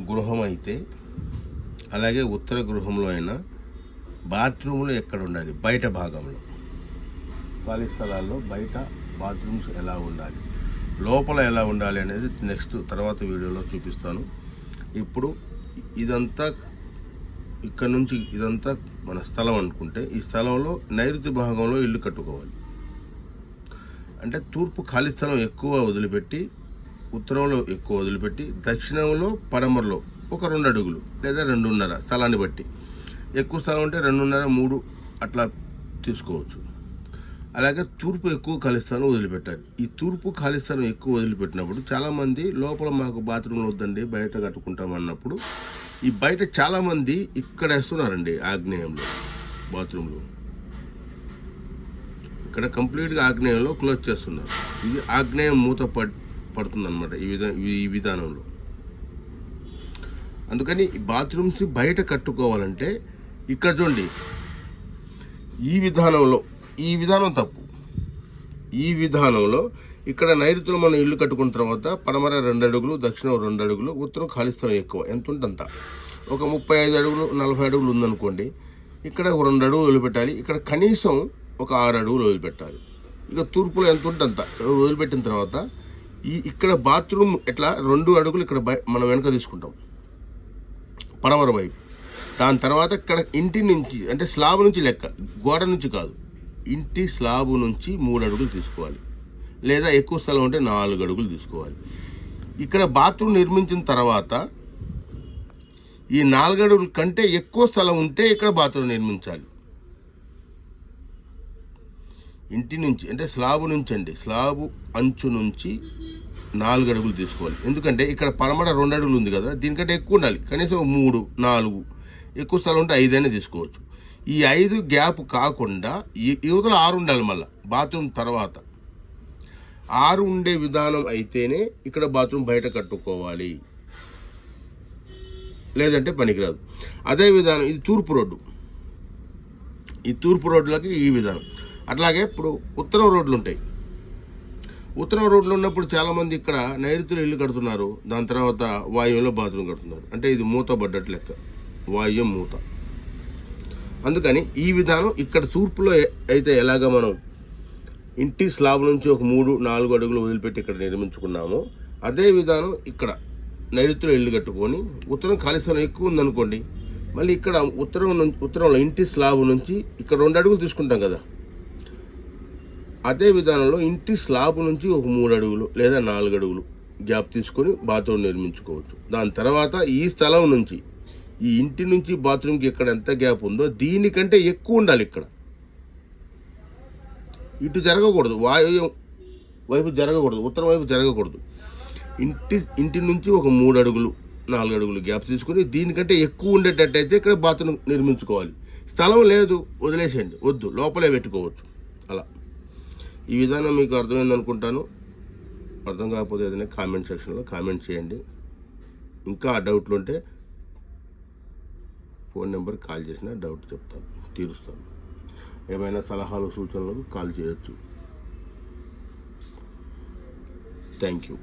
గృహం అయితే అలాగే ఉత్తర గృహంలో అయినా బాత్రూములు ఎక్కడ ఉండాలి బయట భాగంలో. ఖాళీ స్థలాల్లో బయట బాత్రూమ్స్ ఎలా ఉండాలి? లోపల ఎలా ఉండాలి అనేది నెక్స్ట్ తర్వాత వీడియోలో చూపిస్తాను. ఇప్పుడు ఇదంతా ఇక్కడ నుంచి ఇదంతా మన స్థలం అనుకుంటే ఈ స్థలంలో నైరుతి భాగంలో ఇల్లు కట్టుకోవాలి. అంటే తూర్పు ఖాళీ స్థలం ఎక్కువ వదిలిపెట్టి ఉత్తరంలో ఎక్కువ వదిలిపెట్టి దక్షిణంలో పడమరలో ఒక రెండు అడుగులు లేదా రెండున్నర స్థలాన్ని బట్టి. ఎక్కువ స్థలం ఉంటే రెండున్నర మూడు అట్లా తీసుకోవచ్చు. అలాగే తూర్పు ఎక్కువ ఖాళీ స్థలం వదిలిపెట్టాలి. ఈ తూర్పు ఖాళీ స్థలం ఎక్కువ వదిలిపెట్టినప్పుడు చాలామంది లోపల మాకు బాత్రూమ్లు వద్దండి బయట కట్టుకుంటాం అన్నప్పుడు ఈ బయట చాలామంది ఇక్కడ వేస్తున్నారండి ఆగ్నేయంలో బాత్రూంలో. ఇక్కడ కంప్లీట్గా ఆగ్నేయంలో క్లోజ్ చేస్తున్నారు. ఇది ఆగ్నేయం మూత పడ్ పడుతుందన్నమాట ఈ విధా ఈ విధానంలో. అందుకని ఈ బాత్రూమ్స్ బయట కట్టుకోవాలంటే ఇక్కడ చూడండి ఈ విధానంలో ఈ విధానం తప్పు. ఈ విధానంలో ఇక్కడ నైరుతులు మనం ఇల్లు కట్టుకున్న తర్వాత పడమర రెండు అడుగులు దక్షిణం రెండు అడుగులు ఉత్తరం ఖాళీ స్థలం ఎక్కువ. ఎంత ఉంటే అంత ఒక ముప్పై ఐదు అడుగులు నలభై అడుగులు ఉందనుకోండి ఇక్కడ ఒక రెండు అడుగులు వదిలిపెట్టాలి. ఇక్కడ కనీసం ఒక ఆరు అడుగులు వదిలిపెట్టాలి. ఇక తూర్పులో ఎంత ఉంటే అంత వదిలిపెట్టిన తర్వాత ఈ ఇక్కడ బాత్రూమ్ ఎట్లా రెండు అడుగులు ఇక్కడ మనం వెనక తీసుకుంటాం. పడమర వైపు. దాని తర్వాత ఇక్కడ ఇంటి నుంచి అంటే స్లాబ్ నుంచి లెక్క గోడ నుంచి కాదు. ఇంటి స్లాబ్ నుంచి మూడు అడుగులు తీసుకోవాలి. లేదా ఎక్కువ స్థలం ఉంటే నాలుగు అడుగులు తీసుకోవాలి. ఇక్కడ బాత్రూమ్ నిర్మించిన తర్వాత ఈ నాలుగు అడుగుల కంటే ఎక్కువ స్థలం ఉంటే ఇక్కడ బాత్రూమ్ నిర్మించాలి. ఇంటి నుంచి అంటే స్లాబ్ నుంచి అండి స్లాబ్ అంచు నుంచి నాలుగు అడుగులు తీసుకోవాలి. ఎందుకంటే ఇక్కడ పడమట రెండు అడుగులు ఉంది కదా దీనికంటే ఎక్కువ ఉండాలి. కనీసం మూడు నాలుగు ఎక్కువ స్థలం ఉంటే ఐదైనా తీసుకోవచ్చు. ఈ ఐదు గ్యాప్ కాకుండా ఈ యువతలో ఆరు ఉండాలి మళ్ళీ బాత్రూమ్ తర్వాత. ఆరు ఉండే విధానం అయితేనే ఇక్కడ బాత్రూమ్ బయట కట్టుకోవాలి. లేదంటే పనికిరాదు. అదే విధానం ఇది తూర్పు రోడ్డు. ఈ తూర్పు రోడ్లకి ఈ విధానం. అట్లాగే ఇప్పుడు ఉత్తరం రోడ్లు ఉంటాయి. ఉత్తరం రోడ్లు ఉన్నప్పుడు చాలామంది ఇక్కడ నైరుతులు ఇల్లు కడుతున్నారు. దాని తర్వాత వాయువులో బాత్రూమ్ కడుతున్నారు. అంటే ఇది మూత పడ్డట్టు లెక్క. వాయువ్యం మూత. అందుకని ఈ విధానం ఇక్కడ తూర్పులో అయితే ఎలాగ మనం ఇంటి స్లాబ్ నుంచి ఒక మూడు నాలుగు అడుగులు వదిలిపెట్టి ఇక్కడ నిర్మించుకున్నామో అదే విధానం ఇక్కడ నైరుతిలో ఇల్లు కట్టుకొని ఉత్తరం ఖాళీ స్థలం ఎక్కువ ఉందనుకోండి మళ్ళీ ఇక్కడ ఉత్తరం నుంచి ఉత్తరంలో ఇంటి స్లాబ్ నుంచి ఇక్కడ రెండు అడుగులు తీసుకుంటాం కదా. అదే విధానంలో ఇంటి స్లాబ్ నుంచి ఒక మూడు అడుగులు లేదా నాలుగు అడుగులు గ్యాప్ తీసుకొని బాత్రూమ్ నిర్మించుకోవచ్చు. దాని తర్వాత ఈ స్థలం నుంచి ఈ ఇంటి నుంచి బాత్రూమ్కి ఇక్కడ ఎంత గ్యాప్ ఉందో దీనికంటే ఎక్కువ ఉండాలి ఇక్కడ. ఇటు జరగకూడదు. వాయు వైపు జరగకూడదు. ఉత్తరం వైపు జరగకూడదు. ఇంటి ఇంటి నుంచి ఒక మూడు అడుగులు నాలుగు అడుగులు గ్యాప్ తీసుకొని దీనికంటే ఎక్కువ ఉండేటట్టయితే ఇక్కడ బాత్రూమ్ నిర్మించుకోవాలి. స్థలం లేదు. వదిలేసేయండి. వద్దు. లోపలే పెట్టుకోవచ్చు. అలా. ఈ విధానం మీకు అర్థమైంది అనుకుంటాను. అర్థం కాకపోతే ఏదైనా కామెంట్ సెక్షన్లో కామెంట్ చేయండి. ఇంకా ఆ డౌట్లు ఉంటే ఫోన్ నెంబర్ కాల్ చేసిన డౌట్ చెప్తాను తీరుస్తాను ఏమైనా సలహాలు సూచనలకు కాల్ చేయొచ్చు. Thank you